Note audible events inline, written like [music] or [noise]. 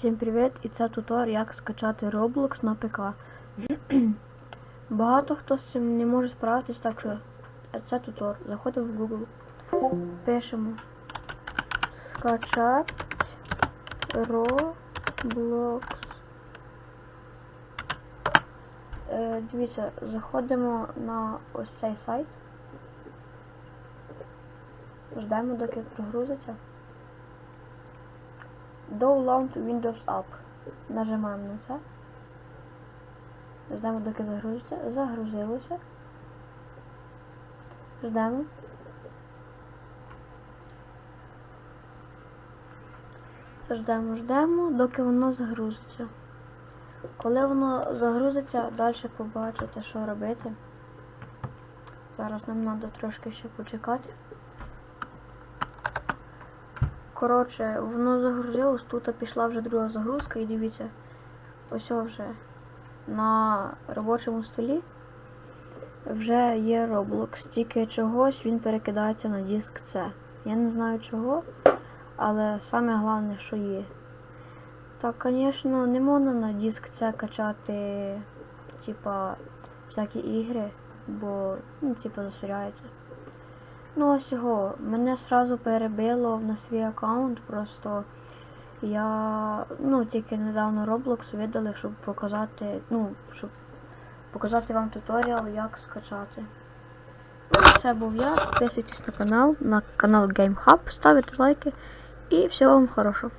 Всім привіт! І це тутор, як скачати Roblox на ПК. [clears throat] Багато хто з цим не може справитись, так що це тутор. Заходимо в Google, пишемо скачати Roblox. Е, дивіться, заходимо на ось цей сайт. Ждемо, доки прогрузиться. Download Windows App. Нажимаємо на це. Ждемо, доки загрузиться. Загрузилося. Ждемо. Ждемо, ждемо, доки воно загрузиться. Коли воно загрузиться, далі побачите, що робити. Зараз нам треба трошки ще почекати. Коротше, воно загрузилось, тут пішла вже друга загрузка і дивіться, ось вже на робочому столі вже є Roblox, тільки чогось він перекидається на диск C. Я не знаю чого, але саме головне, що є. Так, звісно, не можна на диск C качати, типа, всякі ігри, бо, ну, типа, засоряється. Ну, ось його. Мене сразу перебило на свій аккаунт, просто я ну, тільки недавно Roblox видали, щоб показати, ну, щоб показати вам туторіал, як скачати. Це був я. Підписуйтесь на канал, на канал GameHub, ставите лайки і всього вам хорошого.